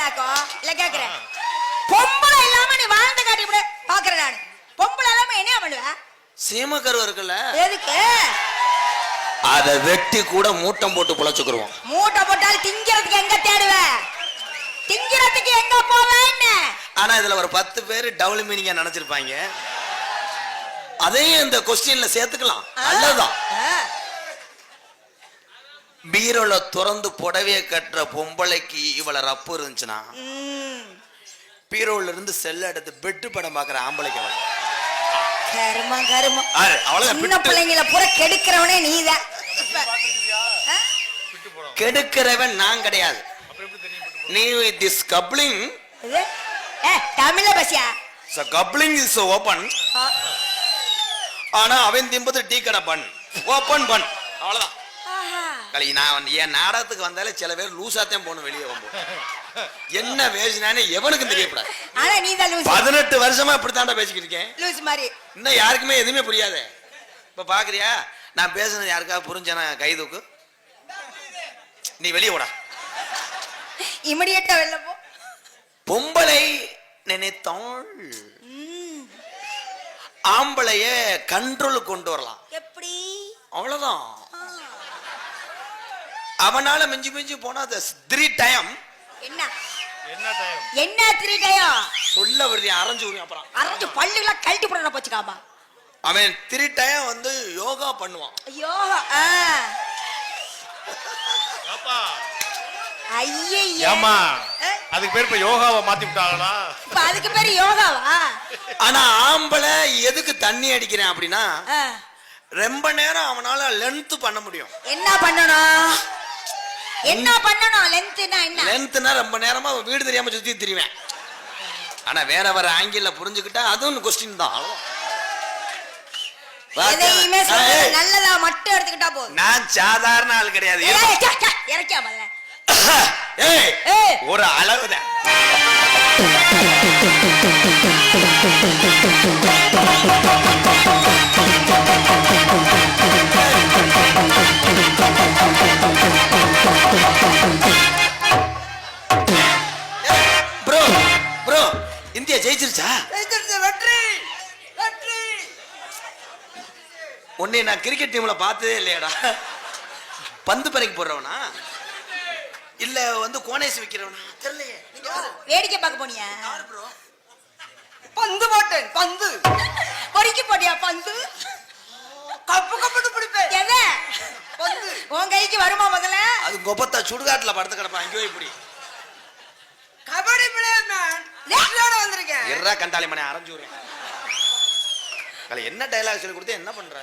இல்லாக்கோ, இல்ல கேக்குறேன். பொம்பளை இல்லாம நீ வாழ்ந்து காட்டி விட. பாக்குறேன் நான். பொம்பளை இல்லாம என்ன பண்ணுவ சீமக்கருவு இருக்குல்ல. எதுக்கு? அதை வெட்டி கூட மூட்டம் போட்டு புழைச்சுக்குருவோம். மூட்டை போட்டால் திங்கிறதுக்கு எங்க தேடுவ? திங்கிறதுக்கு எங்க போவேன்னு ஆனா இதுல ஒரு பத்து பேர் டபுள் மீனிங்கா நினைச்சிருப்பாங்க. அதையும் இந்த கொஸ்டின்ல சேர்த்துக்கலாம். நல்லதுதான். ஆ. பீரோல திறந்து புடவைய கட்டுற பொம்பளைக்கு இவ்வளவு ரப்பு இருந்துச்சுன்னா. பீரோல இருந்து செல்ல எடுத்து பெட்டு படம் பாக்குற ஆம்பளைக்கு அவ்வளவு. கருமம் கருமம் ஆறு, அவ்வளவுதான் சின்ன. பிள்ளைங்கள பூரா கெடுக்கிறவனே நீதான்? கெடுக்கிறவன் நான் கிடையாது. நீ திஸ் கப்ளிங் தமிழ்ல பேசியா? Coupling is open. ஆனா அவன் திம்பது டீ கடை பண். ஓபன் பண். அவ்வளவுதான். களி. நான் வந்து என் நாடகத்துக்கு வந்தாலே சில பேர் லூசாத்தான் போகணும் வெளியே வந்து என்ன பேசினானே எவனுக்கும் தெரியக்கூடாது ஆனா நீதான் லூசு. பதினெட்டு வருஷமா இப்படித்தாண்டா பேசிக்கிட்டு இருக்கேன் லூசு மாதிரி. இன்னும் யாருக்குமே எதுவுமே புரியாது. இப்ப பாக்குறியா? நான் பேசுனது யாருக்காவது புரிஞ்சனா கைதுக்கு நீ வெளியே விடா இமிடியட்டா வெளில போ. பொம்பளை நினைத்தாள். ஆம்பளைய கண்ட்ரோல் கொண்டு வரலாம். எப்படி? அவ்வளவுதான். அவனால மிஞ்சி மிஞ்சி போனா த்ரீ டைம் என்ன? என்ன டைம் என்ன திருடையும் சொல்ல வருது அரைஞ்சு விடுவேன் அப்புறம். அரைஞ்சு பல்லுல கழட்டி போடணும் போச்சுக்காமா அவன் த்ரீ டைம் வந்து யோகா பண்ணுவான். ஐயோ ஆ. அப்பா ஐயையே. ஏமா? அதுக்கு பேர் இப்ப யோகாவை மாத்தி விட்டாங்களா இப்ப அதுக்கு பேரு யோகாவா? ஆனா ஆம்பளை எதுக்கு தண்ணி அடிக்கிறேன் அப்படின்னா. ரொம்ப நேரம் அவனால லென்த் பண்ண முடியும். என்ன பண்ணணும்? என்ன பண்ணணும்? லென்த்னா என்ன? லென்த்னா ரொம்ப நேரமா வீடு தெரியாம சுத்தி திரிவேன். ஆனா வேற வேற ஆங்கிள் புரிஞ்சுக்கிட்டா அதுவும் கொஸ்டின் தான். எதையுமே நல்லதா மட்டும் எடுத்துக்கிட்டா போதும். நான் சாதாரண ஆள் கிடையாது. ஒரு அளவுதான் ஜெயிச்சிருச்சா வெற்றி வெற்றி. உன்னை நான் கிரிக்கெட் டீம்ல பார்த்ததே இல்லையாடா. பந்து பறைக்கு போடுறவனா இல்ல வந்து கோனேஸ் விக்கிறவனா? தெரியலையே. நீங்க? வேடிக்கை பார்க்க போனியா. யாரு ப்ரோ பந்து போட்டேன் பந்து. பொறிக்க போட்டியா பந்து? கப்பு கப்புன்னு பிடிப்பேன். எதை? பந்து. உன் கைக்கு வருமா முதல்ல? அது கொப்பத்தா சுடுகாட்டுல படுத்து கிடப்பான். அங்கேயோ இப்படி. கபடி பிளேயர் மேன் வந்திருக்கேன். எர்ரா கண்டாளி மணி அரைஞ்சு என்ன டைலாக் சொல்லி கொடுத்து என்ன பண்ற?